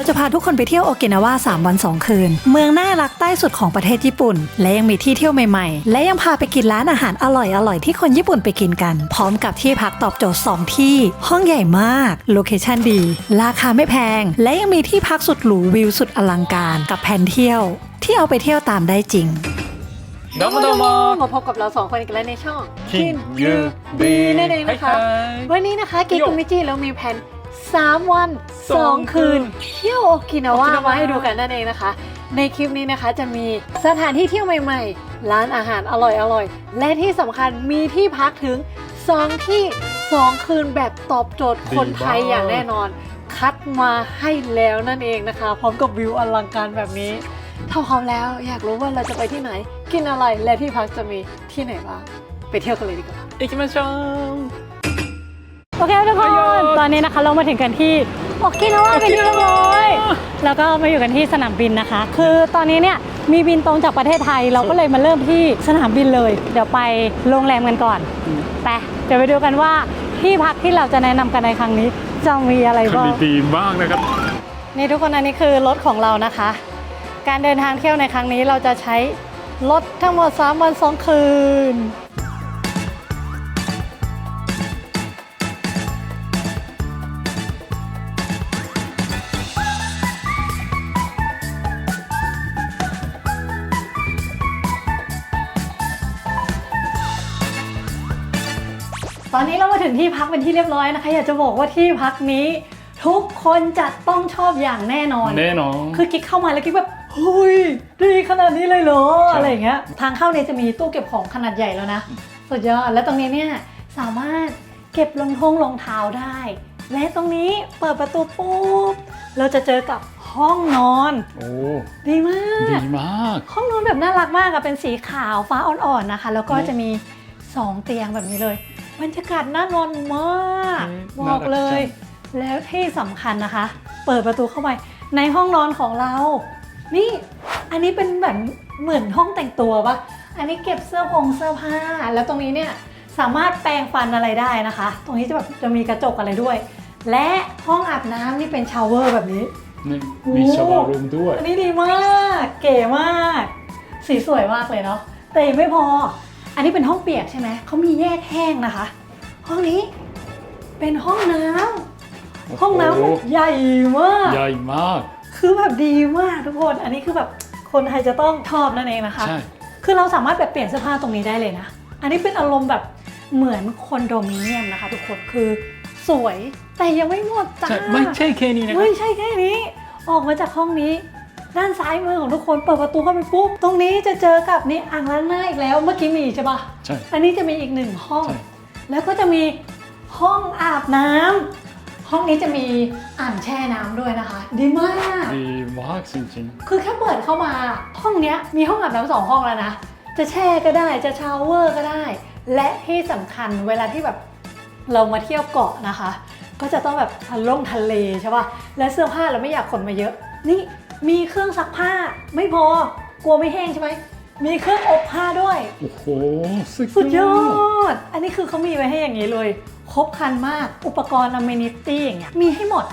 เราจะพาทุกคนไปเที่ยวโอกินาวา3วัน 2 คืน เมืองน่ารักใต้สุดของประเทศญี่ปุ่น และยังมีที่เที่ยวใหม่ๆ และยังพาไปกินร้านอาหารอร่อยๆที่คนญี่ปุ่นไปกินกัน พร้อมกับที่พักตอบโจทย์ 2 ที่ ห้องใหญ่มาก โลเคชั่นดี ราคาไม่แพง และยังมีที่พักสุดหรูวิวสุดอลังการกับแผนเที่ยว ที่เอาไปเที่ยวตามได้จริงน้องน้อมาพบกับเราสองคนอีกแล้วในช่องคินยูบีนั่นเองนะคะ วันนี้นะคะกิ๊กกัมิจิเรามีแผน 3 วัน สอง 2 คืน เที่ยวโอกินาวา โอกินาวา มาให้ดูกันนั่นเองนะคะ ในคลิปนี้นะคะจะมีสถานที่เที่ยวใหม่ๆ ร้านอาหารอร่อยๆ และที่สำคัญมีที่พักถึง 2 ที่ 2 คืนแบบตอบโจทย์คนไทยอย่างแน่นอน คัดมาให้แล้วนั่นเองนะคะ พร้อมกับวิวอลังการแบบนี้ถ้าพร้อมแล้วอยากรู้ว่าเราจะไปที่ไหน กินอะไรและที่พักจะมีที่ไหนบ้างไปเที่ยวกันเลยดีกว่า 行きましょう โอเคทุกคน ตอนนี้นะคะเรามาถึงกันที่โอกินาวาเป็นที่เรียบร้อยแล้วก็มาอยู่กันที่สนามบินนะคะ คือตอนนี้เนี่ยมีบินตรงจากประเทศไทย เราก็เลยมาเริ่มที่สนามบินเลย เดี๋ยวไปโรงแรมกันก่อนไปเดี๋ยวไปดูกันว่าที่พักที่เราจะแนะนำกันในครั้งนี้จะมีอะไรบ้างมีดีมากนะครับนี่ทุกคนอันนี้คือรถของเรานะคะ การเดินทางเที่ยวในครั้งนี้เราจะใช้รถทั้งหมด3วัน2คืน ถึงที่พักเป็นที่เรียบร้อยนะคะ อยากจะบอกว่าที่พักนี้ ทุกคนจะต้องชอบอย่างแน่นอน แน่นอน คือกิ๊กเข้ามาแล้วกิ๊กแบบเฮ้ยดีขนาดนี้เลยเหรอใช่อะไรอย่างเงี้ยทางเข้าเนี่ยจะมีตู้เก็บของขนาดใหญ่แล้วนะสุดยอดและตรงนี้เนี่ยสามารถเก็บรองท้องรองเท้าได้ และตรงนี้เปิดประตูปุ๊บเราจะเจอกับห้องนอนโอ้ดีมาดีกมาก ห้องนอนแบบน่ารักมากอะเป็นสีขาวฟ้าอ่อนๆนะคะ แล้วก็นี่จะมี 2 เตียงแบบนี้เลย บรรยากาศน่านอนมากอืมบอกน่ารักเลยจัแล้วที่สำคัญนะคะ เปิดประตูเข้าไปในห้องนอนของเรา นี่ อันนี้เป็นแบบเหมือนห้องแต่งตัวปะอันนี้เก็บเสื้อผงเสื้อผ้า แล้วตรงนี้เนี่ยสามารถแปรงฟันอะไรได้นะคะ ตรงนี้จะแบบจะมีกระจกอะไรด้วย และห้องอาบน้ำนี่เป็นชาวเวอร์แบบนี้นี่โอ้มีชาวารูมด้วย อันนี้ดีมาก เก๋มาก สีสวยมากเลยเนาะแต่ยังไม่พอ อันนี้เป็นห้องเปียกใช่ไหม เขามีแยกแห้งนะคะ ห้องนี้เป็นห้องน้ำห้องน้ำแบบใหญ่มาก ใหญ่มาก คือแบบดีมากทุกคน อันนี้คือแบบคนไทยจะต้องชอบนั่นเองนะคะ ใช่ คือเราสามารถแบบเปลี่ยนเสื้อผ้าตรงนี้ได้เลยนะ อันนี้เป็นอารมณ์แบบเหมือนคอนโดมิเนียมนะคะ ทุกคน คือสวยแต่ยังไม่หมดจ้า ใช่ ไม่ใช่แค่นี้นะครับ ไม่ใช่แค่นี้ ออกมาจากห้องนี้ ด้านซ้ายมือของทุกคนเปิดประตูเข้าไปปุ๊บ ตรงนี้จะเจอกับนี่อ่างล้างหน้าอีกแล้ว เมื่อกี้มีใช่ปะใช่ อันนี้จะมีอีกหนึ่งห้อง ใช่ แล้วก็จะมีห้องอาบน้ำห้องนี้จะมีอ่างแช่น้ำด้วยนะคะ ดีมาก ดีมากจริงคือแค่เปิดเข้ามาห้องเนี้ยมีห้องอาบน้ำสองห้องแล้วนะ จะแช่ก็ได้จะชาวเวอร์ก็ได้ และที่สำคัญเวลาที่แบบเรามาเที่ยวเกาะนะคะ ก็จะต้องแบบทะลงทะเลใช่ป่ะและเสื้อผ้าเราไม่อยากขนมาเยอะ นี่ มีเครื่องซักผ้า ไม่พอกลัวไม่แห้งใช่ไหม มีเครื่องอบผ้าด้วยๆโอ้โห สุสุดดยยออด ด อันนี้คือเขามีไว้ให้อย่างนี้เลย ครบครันมาก อุปกรณ์อเมนิตี้อย่างเงี้ย มีให้หมด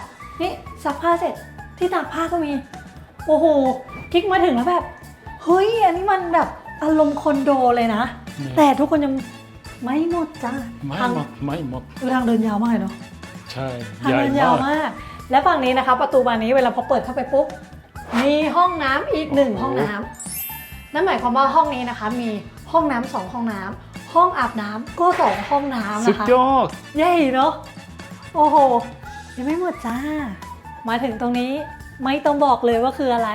นี่ซักผ้าเสร็จ ที่ตากผ้าก็มี โอ้โหกิ๊กมาถึงแล้วแบบ เฮ้ย อันนี้มันแบบอารมณ์คอนโดเลยนะแต่ทุกคนยังไม่หมดจ้าไม่ทางหมดไม่หมดคือทางเดินยาวมากเลยเนาะ ใช่ ทางใหญ่เดินยาวมาก มาก และฝั่งนี้นะคะ ประตูบานนี้เวลาพอเปิดเข้าไปปุ๊บ มีห้องน้ำอีกหนึ่งโอ้โหห้องน้ำนั่นหมายความว่าห้องนี้นะคะ มีห้องน้ำสองห้องน้ำห้องอาบน้ำก็สองห้องน้ำสุนะดคะ ยอดใหญ่เนาะโอ้โห ยังไม่หมดจ้า มาถึงตรงนี้ไม่ต้องบอกเลยว่าคืออะไร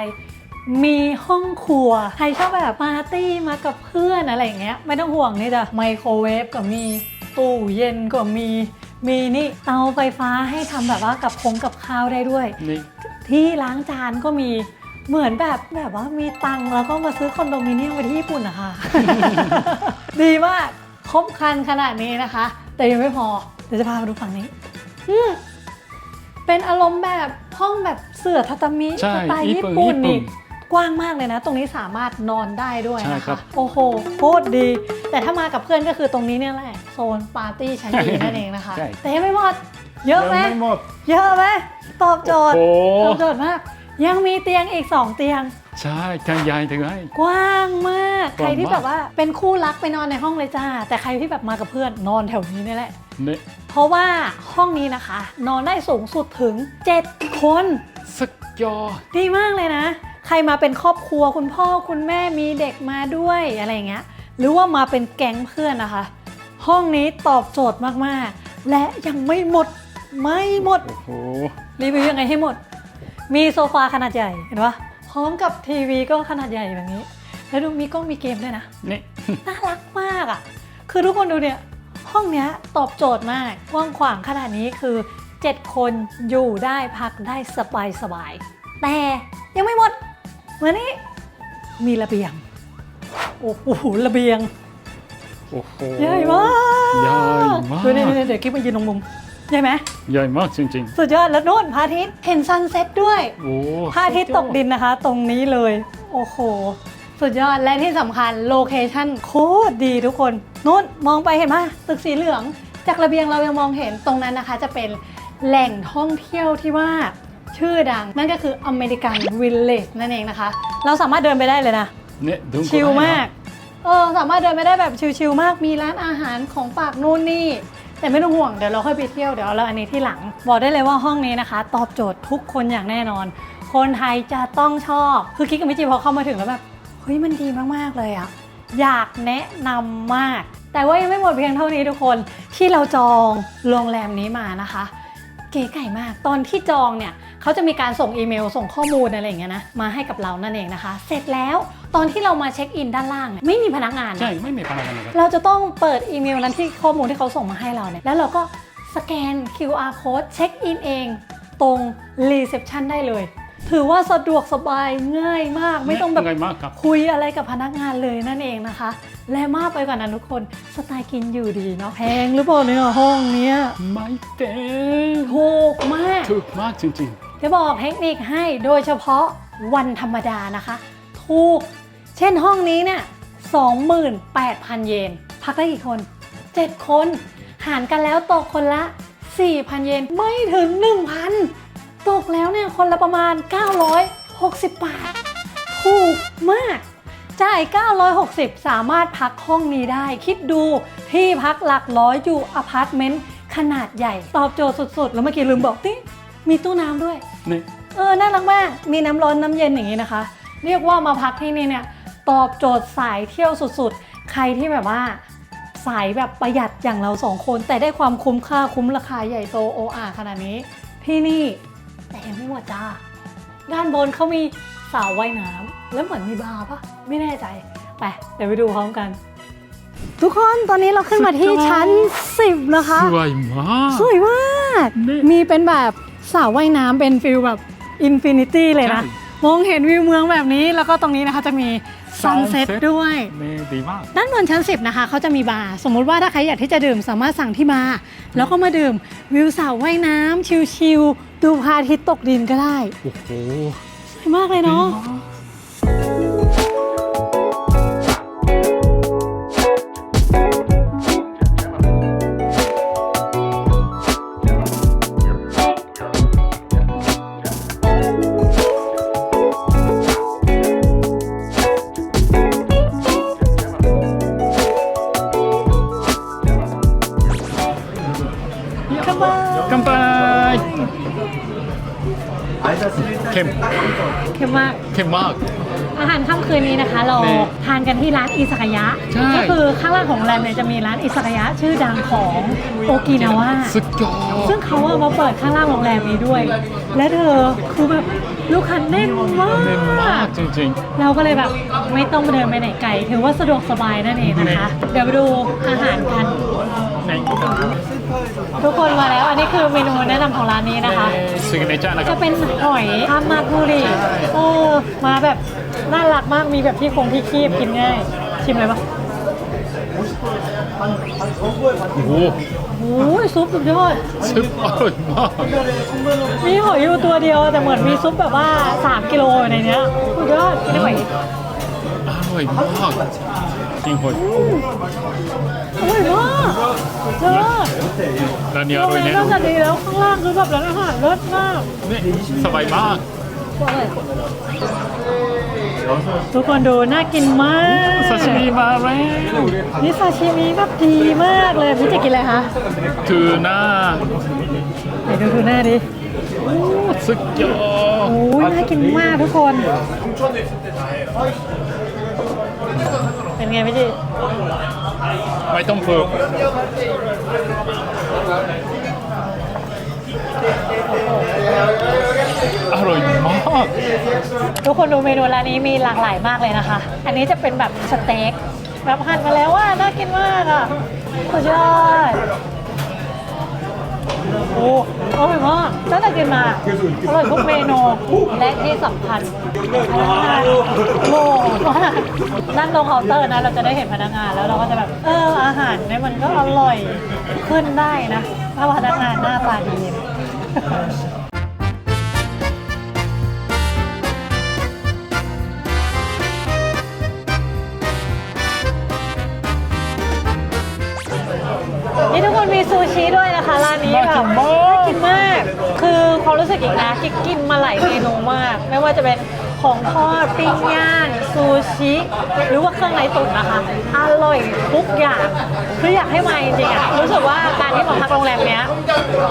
มีห้องครัว ใครชอบแบบปาร์ตี้มากับเพื่อนอะไรอย่างเงี้ย ไม่ต้องห่วงนี่จ้ะไมโครเวฟก็มี ตู้เย็นก็มี มีนี่เตาไฟฟ้าให้ทำแบบว่ากับคงกับข้าวได้ด้วย นี่ที่ล้างจานก็มีเหมือนแบบแบบว่ามีตังค์แล้วก็มาซื้อคอนโดมิเนียมไปที่ญี่ปุ่นนะคะ ดีมากครบครันขนาดนี้นะคะ แต่ยังไม่พอ เดี๋ยวจะพามาดูฝั่งนี้อืมเป็นอารมณ์แบบห้องแบบเสื่อทัตามิใช่สไตล์ญี่ญี่ปุ่นปุ่นญี่ปุ่นอีก กว้างมากเลยนะ ตรงนี้สามารถนอนได้ด้วยใช่นะครัคะบ โอ้โหโคตรดี แต่ถ้ามากับเพื่อนก็คือตรงนี้เนี่ยแหละโซนปาร์ตี้ชั้นดีนั่นเองนะคะ ใช่ แต่ยังไม่หมดเยอะไหม ยังไม่หมด เยอะไหมตอบโจทย์โอ้ตอบโจทย์มาก ยังมีเตียงอีก 2 เตียง ใช่กันใหญ่ถึงไงกว้างมากกใครว้างมากที่แบบว่าเป็นคู่รักไปนอนในห้องเลยจ้า แต่ใครที่แบบมากับเพื่อนนอนแถวนี้นี่แหละ เนี่ยเพราะว่าห้องนี้นะคะ นอนได้สูงสุดถึง 7 คนสุดยอด ดีมากเลยนะ ใครมาเป็นครอบครัวคุณพ่อคุณแม่มีเด็กมาด้วยอะไรอย่างเงี้ยหรือว่ามาเป็นแก๊งเพื่อนนะคะ ห้องนี้ตอบโจทย์มากๆ และยังไม่หมดไม่หมด โอ้โหรีวิวยังไงให้หมด มีโซฟาขนาดใหญ่เห็นปะพร้อมกับทีวีก็ขนาดใหญ่แบบนี้ แล้วดูมีกล้องมีเกมด้วยนะ นี่ น่ารักมากอะ่ะ คือทุกคนดูเนี่ย ห้องเนี้ยตอบโจทย์มากกว้างขวางขนาดนี้คือ 7 คนอยู่ได้พักได้สบายสบายๆแต่ยังไม่หมดเห มือนนี้มีระเบียง โอ้โหระเบียงโอ้โหใหญ่มากใหญ่มากดูนี่ๆเดี๋ยวกิ๊บมายืนตรงมุมใหญ่ไหมใหญ่มากจริงสุดยอดแล้วนู่นพระอาทิตย์เห็นซันเซ็ตด้วยๆโอ้พระอาทิตย์ตกดินนะคะ ตรงนี้เลย โอ้โห สุดยอดและที่สำคัญโลเคชั่นโคตรดีทุกคนนู่นมองไปเห็นไหมตึกสีเหลือง จากระเบียงเรายังมองเห็นตรงนั้นนะคะ จะเป็นแหล่งท่องเที่ยวที่ว่า ชื่อดัง นั่นก็คืออเมริกันวิลเลจนั่นเองนะคะ เราสามารถเดินไปได้เลยนะ เนี่ยดูชิลมากเออสามารถเดินไปได้แบบชิลๆมาก มีร้านอาหารของฝากนู่นนี่ แต่ไม่ต้องห่วง เดี๋ยวเราค่อยไปเที่ยว เดี๋ยวเราอันนี้ที่หลัง บอกได้เลยว่าห้องนี้นะคะ ตอบโจทย์ทุกคนอย่างแน่นอน คนไทยจะต้องชอบ คือกิ๊กกับมิจิพอเข้ามาถึงแล้วแบบ เฮ้ยมันดีมากๆเลยอะอยากแนะนำมาก แต่ว่ายังไม่หมดเพียงเท่านี้ทุกคน ที่เราจองโรงแรมนี้มานะคะ เก๋ไก่มาก ตอนที่จองเนี่ย เขาจะมีการส่งอีเมลส่งข้อมูลอะไรอย่างเงี้ยนะมาให้กับเรานั่นเองนะคะ เสร็จแล้วตอนที่เรามาเช็คอินด้านล่างเนี่ยไม่มีพนักงานนะใช่ไม่มีพนักงานนะครับเราจะต้องเปิดอีเมลนั้นที่ข้อมูลที่เขาส่งมาให้เราเนี่ยแล้วเราก็สแกน QR code เช็คอินเอง ตรงรีเซพชันได้เลย ถือว่าสะดวกสบายง่ายมาก ไม่ต้องแบบง่ายมากครับ คุยอะไรกับพนักงานเลยนั่นเองนะคะ และมากไปกว่านั้นทุกคนสไตล์กินอยู่ดีเนาะแพงหรือเปล่าเนี่ยห้องเนี้ยไม่เต็มถูกมาก ถูกมากจริง จะบอกเทคนิคให้โดยเฉพาะวันธรรมดานะคะ ถูก เช่นห้องนี้เนี่ย28,000 เยน พักได้กี่คน 7 คน หารกันแล้วตกคนละ 4,000 เยน ไม่ถึง 1,000 ตกแล้วเนี่ยคนละประมาณ 960 บาท ถูกมาก จ่าย 960 สามารถพักห้องนี้ได้ คิดดูที่พักหลักร้อยอยู่อพาร์ตเมนต์ขนาดใหญ่ ตอบโจทย์สุดๆ แล้วเมื่อกี้ลืมบอกติ มีตู้น้ำด้วยๆนี่เออ น่ารักมาก มีน้ำร้อนน้ำเย็นอย่างนี้นะคะ เรียกว่ามาพักที่นี่เนี่ย ตอบโจทย์สายเที่ยวสุดๆ ใครที่แบบว่า สายแบบประหยัดอย่างเราสองคน แต่ได้ความคุ้มค่าคุ้มราคาใหญ่โตโออาขนาดนี้ ที่นี่แต่ยังไม่หมดจ้า ด้านบนเขามีสระว่ายน้ำแล้วเหมือนมีบาร์ปะไม่แน่ใจ ไป เดี๋ยวไปดูพร้อมกัน ทุกคนตอนนี้เราขึ้นมาที่ชั้น 10 นะคะ สวยมาก สวยมาก นี่ มีเป็นแบบ สระว่ายน้ำเป็นฟิลแบบอินฟินิตี้เลยนะ ใช่ มองเห็นวิวเมืองแบบนี้แล้วก็ตรงนี้นะคะจะมีซันเซ็ต Sunset ด้วย นี่ดีมาก ด้านบนชั้น 10 นะคะเขาจะมีบาร์สมมุติว่าถ้าใครอยากที่จะดื่มสามารถสั่งที่บาร์แล้วก็มาดื่มวิวสระว่ายน้ำชิลๆดูพระอาทิตย์ตกดินก็ได้โอ้โหสวยมากเลยดีเนาะมาก นนี้นะคะ เรานี่ทานกันที่ร้านอิซากายะ ใช่ ก็คือข้างล่างของโรงแรมเนี่ยจะมีร้านอิซากายะชื่อดังของโอกินาวา สุดยอด ซึ่งเขาเอามาเปิดข้างล่างโรงแรมนี้ด้วย และเธอคือแบบลูกค้าแน่นมาก เน้นมากจริง เราก็เลยแบบไม่ต้องเดินไปไหนไกล ถือว่าสะดวกสบายนั่นเองนะคะ เดี๋ยวไปดูอาหารกันๆใน ทุกคนมาแล้ว อันนี้คือเมนูแนะนำของร้านนี้นะคะ ซิกเนเจอร์นะคจะรับเป็นหอยทามากุริเออมาแบบน่ารักมากมีแบบที่คงที่คีบกินง่าย ชิมเลยปะโอ้โหโอ้ยซุปสุดยอด ซุปอร่อยมากมีหอยอยู่ตัวเดียวแต่เหมือนมีซุปแบบว่า 3 กิโลอยู่ในเนี้ยสุดยอดกินได้ไหม อร่อยมาก จริงคนอร่อยมากเจอร้านนี้อโรงร่อยแรมแน่นนออกจากนนี้แล้วข้างล่างคือแบบร้านอาหารเลิศมาก นี่สบายมาก ทุกคนดูน่ากินมากซาชิมิมาแล้วนี่ซาชิมิแบบดีมากเลยพี่จะกินอะไรคะทูน่าไหนดูดูหน้าดิสุดยอด โอ้ยน่ากินมากทุกคนเป็น ไงพี่จีไม่ต้องฝึกอร่อยมากทุกคนดูเมนูร้านนี้มีหลากหลายมากเลยนะคะ อันนี้จะเป็นแบบสเต็กแบบหั่นมาแล้วว่าน่ากินมากอะสุดยอดโอ้อร่อยมากตั้งแต่กินมาอร่อยทุกเมนูและที่สำคัญพนักงาน โง่ว่านั่งตรงเคาน์เตอร์นะ เราจะได้เห็นพนักงานแล้วเราก็จะแบบ เออ อาหารเนี่ยมันก็อร่อยขึ้นได้นะ ถ้าพนักงานหน้าตาดีนะนี่ทุกคนมีซูชิด้วยนะคะร้านนี้แบบน่ากินมากน่ากินมาก คือความรู้สึกอีกนะกิ๊กกินมาหลายเมนูมาก ไม่ว่าจะเป็น ของทอดปิ้งย่างซูชิ หรือว่าเครื่องในตุ๋นนะคะ อร่อยทุกอย่างคืออยากให้มาจริงๆอะรู้สึกว่าการที่มาพักโรงแรมเนี้ย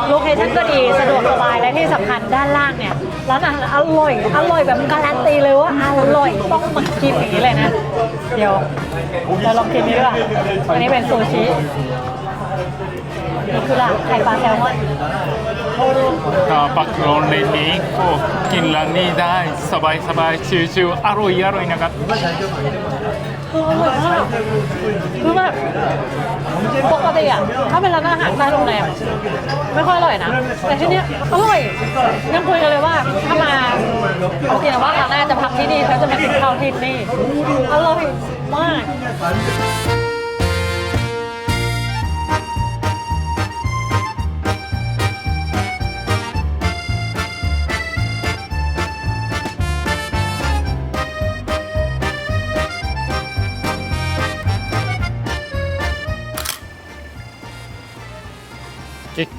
โลเคชั่นก็ดีสะดวกสบายและที่สำคัญด้านล่างเนี่ยร้านอาหารอร่อยอร่อยแบบการันตีเลยว่าอร่อยต้องมากินอย่างนี้เลยนะ เดี๋ยวเราลองกินนี้ด้วยอันนี้เป็นซูชินี่คือละไข่ปลาแซลมอน ถ้าปักโรงในนี้ก็กินร้านนี้ได้สบายสบายชิวๆอร่อยอร่อยนะครับคืออร่อยมากคือแบบปกติอะถ้าเป็นร้านอาหารใต้โรงแรมไม่ค่อยอร่อยนะ แต่ที่เนี้ยอร่อยยังคุยกันเลยว่าถ้ามาโอเคนว่าครั้งหน้าจะพักที่นี่ฉันจะมากินข้าวที่นี่อร่อยมาก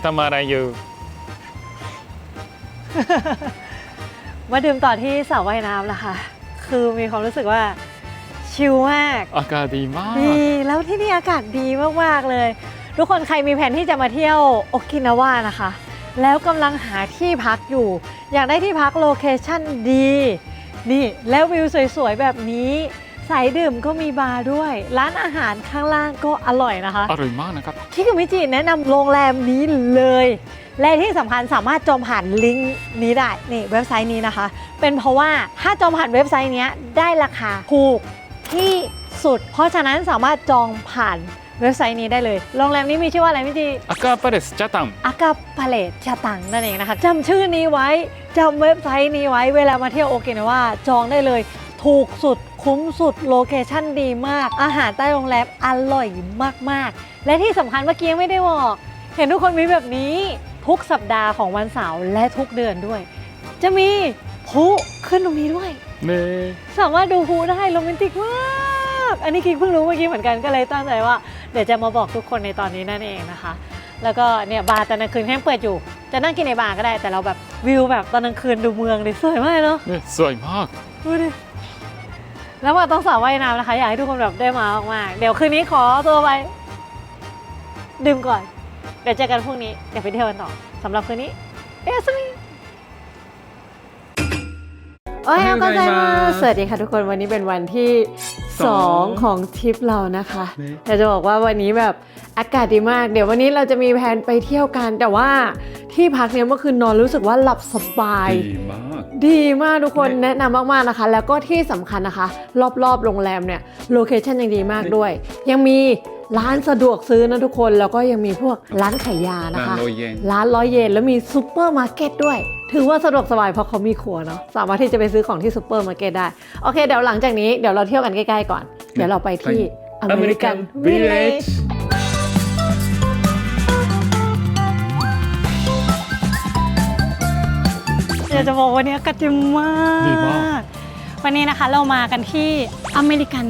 ทำอะไรอยู่ มาดื่มต่อที่สระว่ายน้ำนะคะ คือมีความรู้สึกว่าชิลมากอากาศดีมากดีแล้วที่นี่อากาศดีมากๆเลย ทุกคนใครมีแผนที่จะมาเที่ยวโอกินาวานะคะ แล้วกำลังหาที่พักอยู่ อยากได้ที่พักโลเคชั่นดี นี่แล้ววิวสวยๆแบบนี้ สายดื่มก็มีบาร์ด้วย ร้านอาหารข้างล่างก็อร่อยนะคะ อร่อยมากนะครับคิคุมิจิแนะนำโรงแรมนี้เลย และที่สำคัญสามารถจองผ่านลิงก์นี้ได้ นี่เว็บไซต์นี้นะคะ เป็นเพราะว่าถ้าจองผ่านเว็บไซต์เนี้ยได้ราคาถูกที่สุด เพราะฉะนั้นสามารถจองผ่านเว็บไซต์นี้ได้เลย โรงแรมนี้มีชื่อว่าอะไรมิจิอากาปาเรสจัตัมอากาพาเลตชาตังนั่นเองนะคะจำชื่อนี้ไว้จำเว็บไซต์นี้ไว้ เวลามาเที่ยวโอกินาวาจองได้เลย ถูกสุดคุ้มสุดโลเคชั่นดีมาก อาหารใต้โรงแรมอร่อยมากๆ และที่สำคัญเมื่อกี้ยังไม่ได้บอก เห็นทุกคนมีแบบนี้ทุกสัปดาห์ของวันเสาร์และทุกเดือนด้วย จะมีพลุขึ้นตรงนี้ด้วยเน่สามารถดูพลุได้โรแมนติกมาก อันนี้คิงเพิ่งรู้เมื่อกี้เหมือนกันก็เลยตั้งใจว่า เดี๋ยวจะมาบอกทุกคนในตอนนี้นั่นเองนะคะ แล้วก็เนี่ยบาร์ตอนกลางคืนแค่เปิดอยู่ จะนั่งกินในบาร์ก็ได้แต่เราแบบวิวแบบตอนกลางคืนดูเมืองดิสวยมากเนาะนี่สวยมากดูดิ แล้วมาต้องสาวว่ายน้ำนะคะ อยากให้ทุกคนแบบได้มามากๆเดี๋ยวคืนนี้ขอตัวไป ดื่มก่อน เดี๋ยวเจอกันพรุ่งนี้เดี๋ยวไปเที่ยวกันต่อสำหรับคืนนี้ เอสมิโอ้ยเอาก็ใจมาสวัสดีค่ะทุกคนวันนี้เป็นวันที่ 2 ของทริปเรานะคะอยากจะบอกว่าวันนี้แบบอากาศดีมาก เดี๋ยววันนี้เราจะมีแผนไปเที่ยวกัน แต่ว่าที่พักเนี่ยเมื่อคืนนอนรู้สึกว่าหลับสบายดีมาก ดีมากทุกคนแนะนำมากๆนะคะ แล้วก็ที่สำคัญนะคะ รอบๆโรงแรมเนี่ยโลเคชันยังดีมากด้วย ยังมีร้านสะดวกซื้อนะทุกคนแล้วก็ยังมีพวกร้านขายยานะคะ ร้านร้อยเยน ร้านร้อยเยนแล้วมีซูเปอร์มาร์เก็ตด้วย ถือว่าสะดวกสบายเพราะเขามีครัวเนาะสามารถที่จะไปซื้อของที่ซูเปอร์มาร์เก็ตได้ โอเคเดี๋ยวหลังจากนี้เดี๋ยวเราเที่ยวกันใกล้ๆก่อน เดี๋ยวเราไปที่อเมริกัน American วิลเลจ Village ากจะบอกวันนี้อากาศดีมาดีมากกวันนี้นะคะเรามากันที่อเมริกัน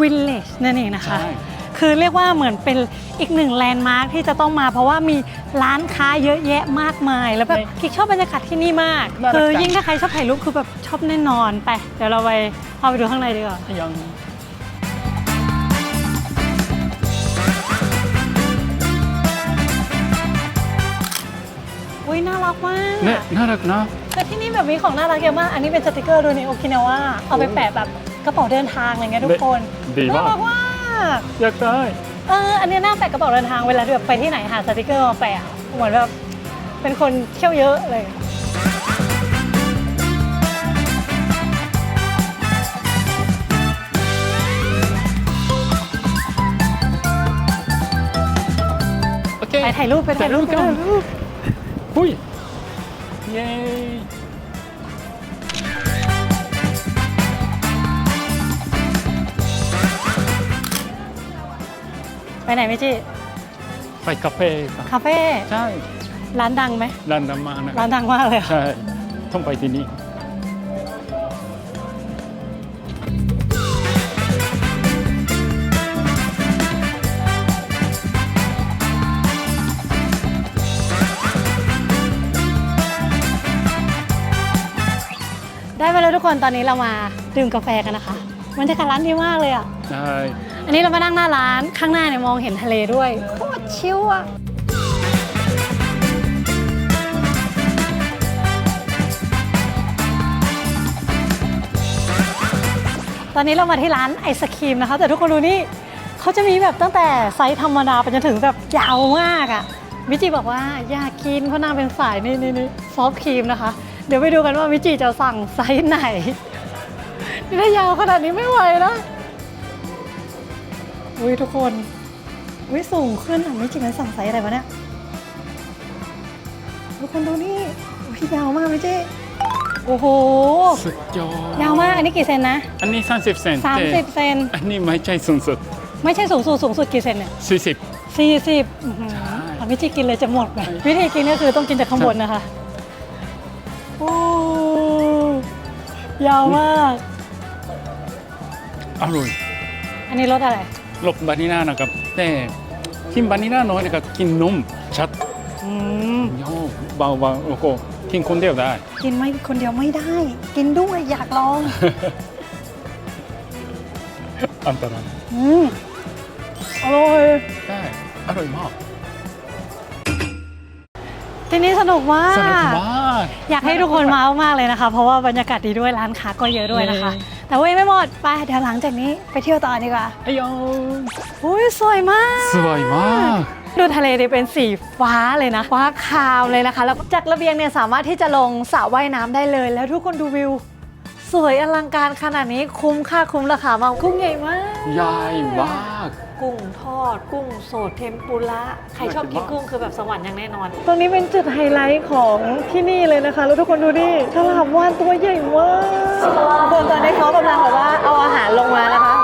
Village นั่นเองนะคะ ใช่ คือเรียกว่าเหมือนเป็นอีกหนึ่งแลนด์มาร์คที่จะต้องมาเพราะว่ามีร้านค้าเยอะแยะมากมาย แล้วแบบกิ๊กชอบบรรยากาศที่นี่มาก น่ารักคือจังยิ่งถ้าใครชอบถ่ายรูปคือแบบชอบแน่นอนไปเดี๋ยวเราไปพาไปดูข้างในดีกว่า ยังอุ้ยน่ารักมากねน่ารักนะ แต่ที่นี่แบบมีของน่ารักเยอะมาก อันนี้เป็นสติกเกอร์ดูในโอกินาวาเอาไปแปะแบบกระเป๋าเดินทางอะไรเงี้ยทุกคนดีมาก น่ารักมากอยากได้เอออันนี้น่าแปะกระเป๋าเดินทางเวลาแบบไปที่ไหนหาสติกเกอร์มาแปะอะเหมือนแบบเป็นคนเที่ยวเยอะเลยโอเคไปถ่ายรูปไปถ่ายรูปถ่ายรูปกันไปถ่ายรูปหุ้ย เย้ไปไหนไม่จีไปคาเฟ่กันคาเฟ่ ใช่ร้านดังไหมร้านน้ำมันนะร้านดังมากเลยอะ ใช่ต้องไปที่นี่ แล้วทุกคนตอนนี้เรามาดื่มกาแฟกันนะคะบรรยากาศร้านดีมากเลยอะ ใช่ อันนี้เรามานั่งหน้าร้านข้างหน้าเนี่ยมองเห็นทะเลด้วยโคตรชิลอะตอนนี้เรามาที่ร้านไอศครีมนะคะ แต่ทุกคนดูนี่เขาจะมีแบบตั้งแต่ไซส์ธรรมดาไปจนถึงแบบยาวมากอะ่ะมิจิบอกว่าอยากกินเพราะนางเป็นสายนี่นี่นี่ซอฟต์ครีมนะคะ เดี๋ยวไปดูกันว่ามิจิจะสั่งไซส์ไหนนี่ถ้ายาวขนาดนี้ไม่ไหวนะอุ้ยทุกคนอุ้ยสูงขึ้นอะมิจิมันสั่งไซส์อะไรวะเนี่ยทุกคนดูนี่อุ้ยยาวมากมิจิโอ้โห สุดยอดยาวมาก อันนี้กี่เซนนะ อันนี้ 30 เซนสามสิบเซน อันนี้ไม่ใช่สูงสุด ไม่ใช่สูงสุดสูงสุดกี่เซนเนี่ย40สี่สิบใช่วิธีกินเลยจะหมดไหมวิธีกินก็คือต้องกินจากข้างบนนะคะ ยาวมาก อร่อยอันนี้รสอะไร รสบานิลานะครับแต่กินบานิลาน้อยนะครับกินนมชัดอืมโย่เบาๆแล้วก็กินคนเดียวได้ กินไม่คนเดียวไม่ได้ กินด้วยอยากลอง อันตรายอืมอร่อย ได้อร่อยมาก ที่นี่สนุกมาก สนุกมาก อยากให้ทุกคนมามากๆเลยนะคะ เพราะว่าบรรยากาศดีด้วยร้านค้าก็เยอะด้วยนะคะเย้แต่ว่ายังไม่หมด ไปเดี๋ยวหลังจากนี้ไปเที่ยวต่อดีกว่าไอ้ยออุ้ยสวยมาก สวยมากดูทะเลเนี่ยเป็นสีฟ้าเลยนะฟ้าครามเลยนะคะ แล้วจากระเบียงเนี่ยสามารถที่จะลงสระว่ายน้ำได้เลย แล้วทุกคนดูวิว สวยอลังการขนาดนี้คุ้มค่าคุ้มราคามากกุ้งใหญ่มาก ใหญ่มาก กุ้งทอด กุ้งสดเทมปุระใครชอบกินน่ากินมากกุ้งคือแบบสวรรค์อย่างแน่นอน ตรงนี้เป็นจุดไฮไลท์ของที่นี่เลยนะคะ แล้วทุกคนดูดิฉลามวาฬตัวใหญ่มากทุกคนตอนนี้เขากำลังแบบว่าเอาอาหารลงมานะคะ